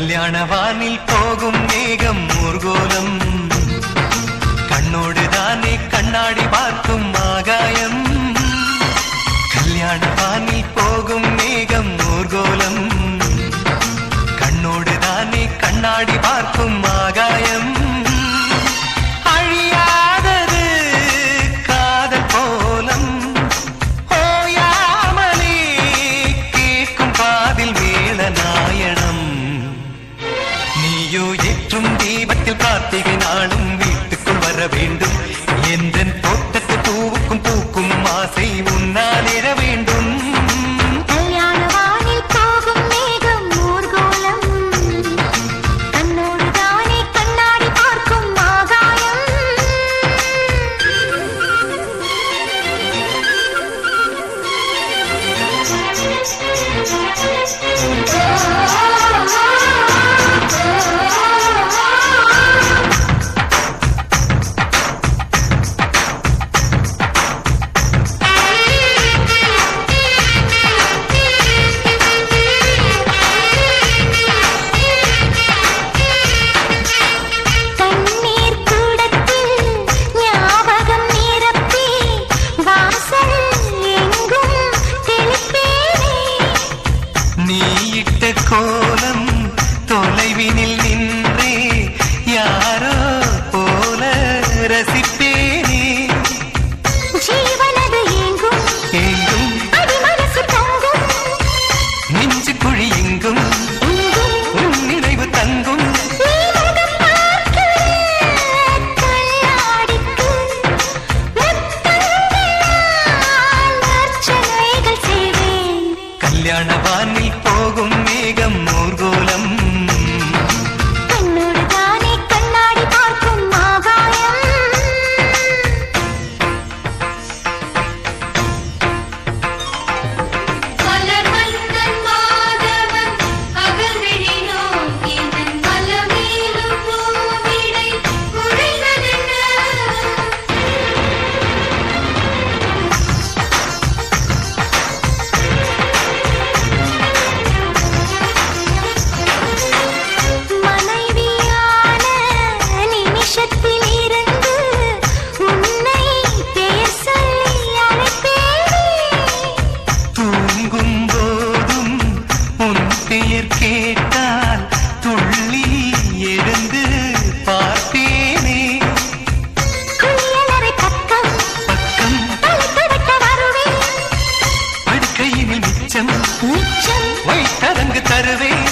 கல்யாண வானில் போகும் மேகம் ஊர்கோலம். நீயோ ஏற்றும் தீபத்தில் கார்த்திகை நாளும் வீட்டுக்குள் வர வேண்டும். என்றன் 火攻。பார்த்தால் துள்ளி எழுந்து பார்த்தேனே. பக்கம் படுக்கையினில் மிச்சம் வைத்தரங்கு தருவேன்.